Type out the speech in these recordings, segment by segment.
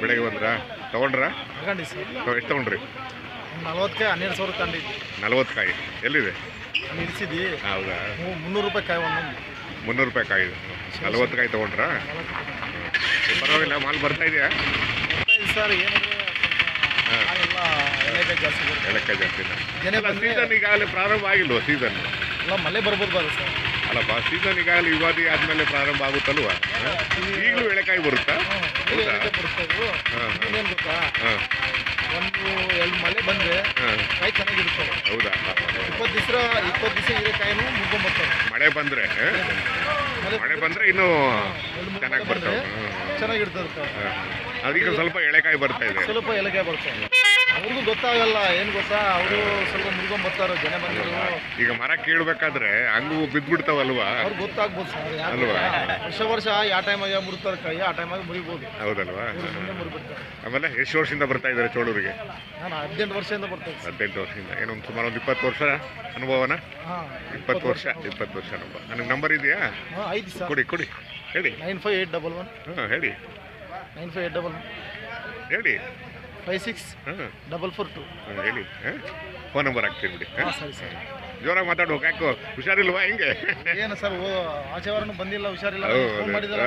ಬೆಳಗ್ಗೆ ಬಂದ್ರಾ? ತೊಗೊಂಡ್ರಾ? ತಗೊಂಡಿ ಸರ್. ಎಷ್ಟು ತೊಗೊಂಡ್ರಿ? ನಲ್ವತ್ತಕ್ಕೆ ಹನ್ನೆರಡು ಸಾವಿರ ತಂದಿದ್ವಿ ನಲ್ವತ್ತು ಕಾಯಿ ಎಲ್ಲಿದೆ? ಅಲ್ಲಿ ಇರಿಸಿದ್ವಿ ಹೌದಾ? ಮುನ್ನೂರು ರೂಪಾಯಿ ಕಾಯಿ ಒಂದೊಂದು. ಮುನ್ನೂರು ರೂಪಾಯಿ ಕಾಯಿ. ನಲ್ವತ್ತು ಕಾಯಿ ತೊಗೊಂಡ್ರಾ ಪರವಾಗಿಲ್ಲ ಮಾಲ್ ಬರ್ತಾ ಇದೆಯಾ? ಸರ್ ಏನು ಹಾಂ. ಎಲ್ಲ ಎಲೆಕಾಯಿ ಜಾಸ್ತಿ ಎಳಕಾಯಿ ಜಾಸ್ತಿ ಸೀಸನ್ ಈಗಾಗಲೇ ಪ್ರಾರಂಭ ಆಗಿಲ್ವ ಸೀಸನ್ ಎಲ್ಲ ಮಳೆ ಬರ್ಬೋದು ಬರ ಸರ್. ಅಲ್ಲಪ್ಪ ಸೀಸನ್ ಈಗಾಗಲೇ ಯುಗಾದಿ ಆದಮೇಲೆ ಪ್ರಾರಂಭ ಆಗುತ್ತಲ್ವ? ಈಗಲೂ ಎಳೆಕಾಯಿ ಬರುತ್ತಾ? ಗೊತ್ತಾ? ಒಂದು ಎರಡು ಮಳೆ ಬಂದರೆ ಕಾಯಿ ಚೆನ್ನಾಗಿರುತ್ತೆ. ಹೌದಾ? ಇಪ್ಪತ್ತು ದಿವಸ ಇಪ್ಪತ್ತು ದಿವಸ ಹೀರೆಕಾಯಿನೂ ಕಾಯಿನೂ ಬರ್ತವೆ ಮಳೆ ಬಂದರೆ ಮಳೆ ಬಂದರೆ ಇನ್ನೂ ಚೆನ್ನಾಗಿ ಬರ್ತವೆ. ಚೆನ್ನಾಗಿರ್ತದೆ. ಅದಕ್ಕೆ ಸ್ವಲ್ಪ ಎಳೆಕಾಯಿ ಬರ್ತಾ ಇದೆ. ಸ್ವಲ್ಪ ಎಳೆಕಾಯಿ ಬರ್ತವೆ ಅವ್ರಿಗೂ ಗೊತ್ತಾಗಲ್ಲ ಏನು ಗೊತ್ತಾ? ಅವರು ಸ್ವಲ್ಪ ಮುರ್ಕೊಂಡ್ ಬರ್ತಾರೆ ಜನ ಬಂದಿರೋ ಈಗ ಮರ ಕೀಳ್ಬೇಕಾದ್ರೆ ಹಂಗು ಬಿದ್ದ್ಬಿಡ್ತಾವಲ್ವಾ ಅವ್ರಿಗೆ ಗೊತ್ತಾಗ್ಬೋದು ಸರ್ ಯಾಕೆ ಅಲ್ವಾ? ಗೊತ್ತಾ? ವರ್ಷ ವರ್ಷ ಯಾವ ಟೈಮಾಗ ಮುರಿತಾರೆ ಕೈ ಆ ಟೈಮಾಗ ಮುರಿಬೋದು. ಹೌದಲ್ವಾ? ಇವ್ರು ಮುಂದೆ ಮುರಿಬಿಡ್ತಾರೆ. ಆಮೇಲೆ ಎಷ್ಟು ವರ್ಷದಿಂದ ಬರ್ತಾ ಇದ್ದಾರೆ ಚೋಳೂರಿಗೆ? ನಾನು ಹದಿನೆಂಟು ವರ್ಷದಿಂದ ಬರ್ತೇನೆ ಸರ್ ಹದಿನೆಂಟು ವರ್ಷದಿಂದ. ಏನೊಂದು ಸುಮಾರು ಒಂದು ಇಪ್ಪತ್ತು ವರ್ಷ ಅನುಭವನ? ಹಾಂ ಇಪ್ಪತ್ತು ವರ್ಷ ಇಪ್ಪತ್ತು ವರ್ಷ ಅನುಭವ. ನನಗೆ ನಂಬರ್ ಇದೆಯಾ? ಹಾಂ ಐದು ಸರ್. ಕೊಡಿ ಕೊಡಿ. ಹೇಳಿ. Nine five eight double one. ಹಾಂ ಹೇಳಿ. Nine five eight double one. ಹೇಳಿ. Five six double four two ಹೇಳಿ. ಫೋನ್ ನಂಬರ್ ಹಾಕ್ತೀನಿ ಬಿಡಿ. ಸರಿ ಸರಿ. ಜೋರಾಗಿ ಮಾತಾಡ್ಬೇಕು ಯಾಕೋ ಹುಷಾರಿಲ್ವಾ ಹಿಂಗೆ? ಏನು ಸರ್ ಓ ಆಚೆ ಬಂದಿಲ್ಲ ಹುಷಾರಿಲ್ಲ. ಮಾಡಿದಾರೆ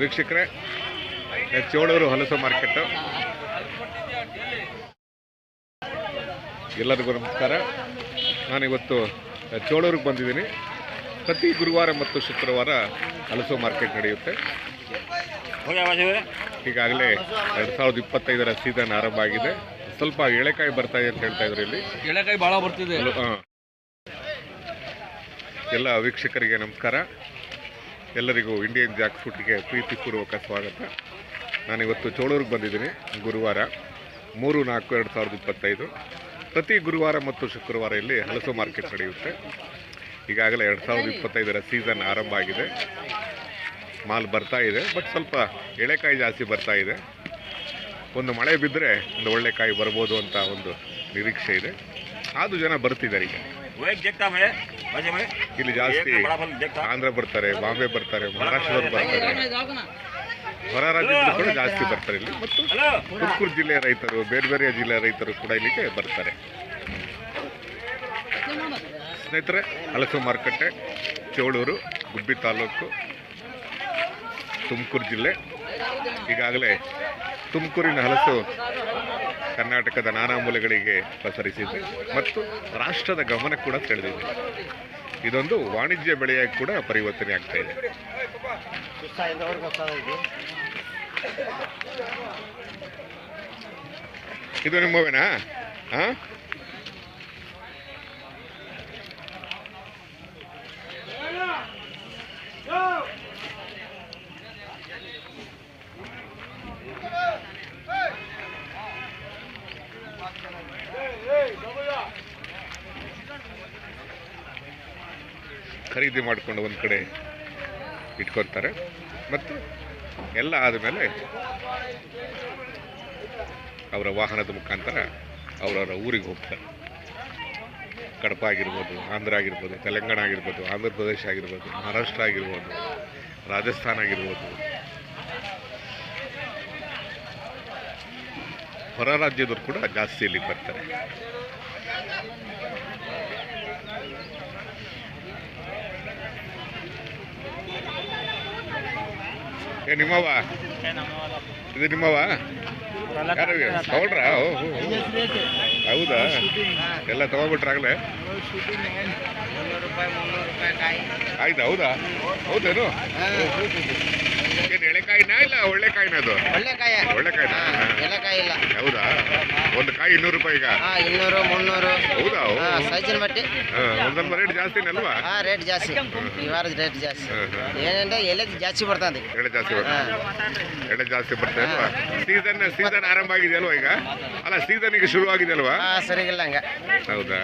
ವೀಕ್ಷಕರೇ ಚೋಳೂರು ಹೊಲಸು ಮಾರ್ಕೆಟು. ಎಲ್ಲರಿಗೂ ನಮಸ್ಕಾರ. ನಾನಿವತ್ತು ಚೋಳೂರಿಗೆ ಬಂದಿದ್ದೀನಿ. ಪ್ರತಿ ಗುರುವಾರ ಮತ್ತು ಶುಕ್ರವಾರ ಹಲಸು ಮಾರ್ಕೆಟ್ ನಡೆಯುತ್ತೆ. ಈಗಾಗಲೇ ಎರಡು ಸಾವಿರದ ಇಪ್ಪತ್ತೈದರ ಸೀಸನ್ ಆರಂಭ ಆಗಿದೆ. ಸ್ವಲ್ಪ ಎಳೆಕಾಯಿ ಬರ್ತಾ ಇದೆ ಅಂತ ಹೇಳ್ತಾ ಇದ್ರು ಇಲ್ಲಿ. ಎಳೆಕಾಯಿ ಬಹಳ ಬರ್ತಿದೆ. ಎಲ್ಲ ವೀಕ್ಷಕರಿಗೆ ನಮಸ್ಕಾರ. ಎಲ್ಲರಿಗೂ ಇಂಡಿಯನ್ ಜಾಕ್ ಫುಡ್ಗೆ ಪ್ರೀತಿಪೂರ್ವಕ ಸ್ವಾಗತ. ನಾನಿವತ್ತು ಚೋಳೂರಿಗೆ ಬಂದಿದ್ದೀನಿ ಗುರುವಾರ ಮೂರು ನಾಲ್ಕು ಎರಡು ಸಾವಿರದ ಇಪ್ಪತ್ತೈದು. ಪ್ರತಿ ಗುರುವಾರ ಮತ್ತು ಶುಕ್ರವಾರ ಇಲ್ಲಿ ಹಲಸು ಮಾರ್ಕೆಟ್ ನಡೆಯುತ್ತೆ. ಈಗಾಗಲೇ ಎರಡು ಸಾವಿರದ ಇಪ್ಪತ್ತೈದರ ಸೀಸನ್ ಆರಂಭ ಆಗಿದೆ. ಮಾಲ್ ಬರ್ತಾ ಇದೆ ಬಟ್ ಸ್ವಲ್ಪ ಎಳೆಕಾಯಿ ಜಾಸ್ತಿ ಬರ್ತಾ ಇದೆ. ಒಂದು ಮಳೆ ಬಿದ್ದರೆ ಒಂದು ಒಳ್ಳೆ ಕಾಯಿ ಬರ್ಬೋದು ಅಂತ ಒಂದು ನಿರೀಕ್ಷೆ ಇದೆ. ಅದು ಜನ ಬರ್ತಿದ್ದಾರೆ ಈಗ. ಇಲ್ಲಿ ಜಾಸ್ತಿ ಆಂಧ್ರ ಬರ್ತಾರೆ ಬಾಂಬೆ ಬರ್ತಾರೆ ಮಹಾರಾಷ್ಟ್ರದವರು ಬರ್ತಾರೆ. ಹೊರ ರಾಜ್ಯದಲ್ಲಿ ಕೂಡ ಜಾಸ್ತಿ ಬರ್ತಾರೆ ಇಲ್ಲಿ ಮತ್ತು ತುಮಕೂರು ಜಿಲ್ಲೆಯ ರೈತರು ಬೇರೆ ಬೇರೆ ಜಿಲ್ಲೆಯ ರೈತರು ಕೂಡ ಇಲ್ಲಿಗೆ ಬರ್ತಾರೆ. ಸ್ನೇಹಿತರೆ ಹಲಸು ಮಾರುಕಟ್ಟೆ ಚೋಳೂರು ಗುಬ್ಬಿ ತಾಲೂಕು ತುಮಕೂರು ಜಿಲ್ಲೆ. ಈಗಾಗಲೇ ತುಮಕೂರಿನ ಹಲಸು ಕರ್ನಾಟಕದ ನಾನಾ ಮೂಲೆಗಳಿಗೆ ಪಸರಿಸಿದೆ ಮತ್ತು ರಾಷ್ಟ್ರದ ಗಮನ ಕೂಡ ಸೆಳೆದಿದೆ. ಇದೊಂದು ವಾಣಿಜ್ಯ ಬೆಳೆಯಾಗಿ ಕೂಡ ಪರಿವರ್ತನೆ ಆಗ್ತಾ ಇದೆ. ಇದು ನಿಮ್ಮವೇನಾ ಹಾ? ಖರೀದಿ ಮಾಡಿಕೊಂಡು ಒಂದು ಕಡೆ ಇಟ್ಕೊತಾರೆ ಮತ್ತು ಎಲ್ಲ ಆದಮೇಲೆ ಅವರ ವಾಹನದ ಮುಖಾಂತರ ಅವರವರ ಊರಿಗೆ ಹೋಗ್ತಾರೆ. ಕಡಪ ಆಗಿರ್ಬೋದು, ಆಂಧ್ರ ಆಗಿರ್ಬೋದು, ತೆಲಂಗಾಣ ಆಗಿರ್ಬೋದು, ಆಂಧ್ರ ಪ್ರದೇಶ ಆಗಿರ್ಬೋದು, ಮಹಾರಾಷ್ಟ್ರ ಆಗಿರ್ಬೋದು, ರಾಜಸ್ಥಾನ ಆಗಿರ್ಬೋದು. ಹೊರ ರಾಜ್ಯದವರು ಕೂಡ ಜಾಸ್ತಿ ಇಲ್ಲಿ ಬರ್ತಾರೆ. ಏ ನಿಮ್ಮವ ಇದು ನಿಮ್ಮವ ಯಾರು. ಹೌದಾ? ಎಲ್ಲ ತಗೊಂಡ್ಬಿಟ್ರಾಗಲೇ ಆಯ್ತಾ ಹೌದಾ? ಹೌದೇನು? ಏನು ಎಳೆಕಾಯಿನಾ ಇಲ್ಲ ಒಳ್ಳೆಕಾಯಿನ ಅದು? ಅದು ಒಳ್ಳೆ ಕಾಯ ಒಳ್ಳೆ ಕಾಯಿನಾ ಎಲ್ಲ ಕಾಯಿ ಇಲ್ಲ ಹೌದಾ ಒಂದು ಕಾಯಿ ಇನ್ನೂರು ರೂಪಾಯಿ ಹಾ ಇನ್ನೂರು ಮುನ್ನೂರು. ಹೌದಾ? ಹಾ ಸೈಜಿನ ಬಟ್ಟಿ. ಒಂದೊಂದು ರೇಟ್ ಜಾಸ್ತಿನಲ್ವಾ ಹಾ ರೇಟ್ ಜಾಸ್ತಿ. ಈ ವಾರದ ರೇಟ್ ಜಾಸ್ತಿ. ಏನಂದ್ರೆ ಎಲೆ ಜಾಸ್ತಿ ಬರ್ತದೆ. ಎಳೆ ಜಾಸ್ತಿ ಬರ್ತದೆ. ಎಳೆ ಜಾಸ್ತಿ ಬರ್ತದೆ ಅಲ್ವಾ? ಸೀಸನ್ ಸೀಸನ್ ಆರಂಭ ಆಗಿದೆ ಅಲ್ವಾ ಈಗ? ಅಲ್ಲ ಸೀಸನ್ ಈಗ ಶುರು ಆಗಿದೆ ಅಲ್ವಾ ಹಾ ಸರಿಗಿಲ್ಲ ಹಂಗ. ಹೌದಾ?